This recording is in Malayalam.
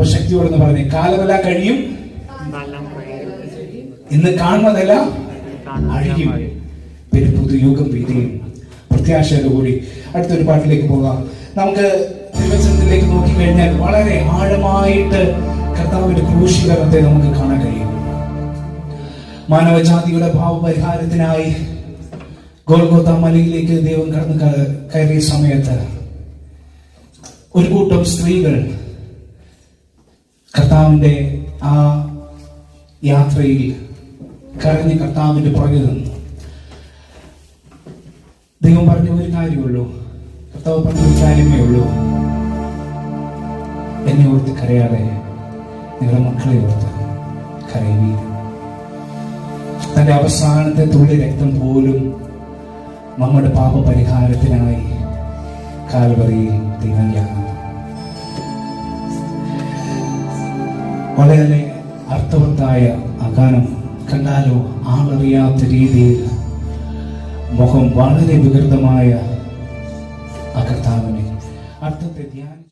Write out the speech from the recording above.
അപ്പൊ ശക്തിയോടെന്ന് പറഞ്ഞു കാലമെല്ലാം കഴിയും. ഇന്ന് കാണുന്നതെല്ലാം അഴിയും. പിന്നെ പുതുയുഗം വിധിയും. കൂടി അടുത്തൊരു പാട്ടിലേക്ക് പോകാം. നമുക്ക് തിരുവചനത്തിലേക്ക് നോക്കിക്കഴിഞ്ഞാൽ വളരെ ആഴമായിട്ട് കർത്താവിന്റെ ക്രൂശീകരണത്തെ നമുക്ക് കാണാൻ കഴിയും. മാനവജാതിയുടെ ഭാവപരിഹാരത്തിനായി ഗോൽഗോത്ത മലയിലേക്ക് ദൈവം കടന്നു കയറിയ സമയത്ത് ഒരു കൂട്ടം സ്ത്രീകൾ കർത്താവിന്റെ ആ യാത്രയിൽ കരഞ്ഞ് കർത്താവിന്റെ പുറകിൽ നിന്നു. ദൈവം പറഞ്ഞ ഒരു കാര്യമുള്ളൂ. കർത്താവ് പറഞ്ഞ ഒരു കാര്യമേ ഉള്ളൂ. എന്നെ ഓർത്ത് കരയാതെ നിങ്ങളുടെ മക്കളെ ഓർത്ത് കരയുകയും തന്റെ അവസാനത്തെ തുള്ളി രക്തം പോലും നമ്മുടെ പാപപരിഹാരത്തിനായി കാൽവറിയിൽ തികഞ്ഞാണ് വളരെ അർത്ഥവത്തായ ആ ഗാനം കണ്ടാലോ ആളറിയാത്ത രീതിയിൽ മുഖം വളരെ വികൃതമായ ആ കർത്താവിനെ. അർത്ഥത്തെ ധ്യാനം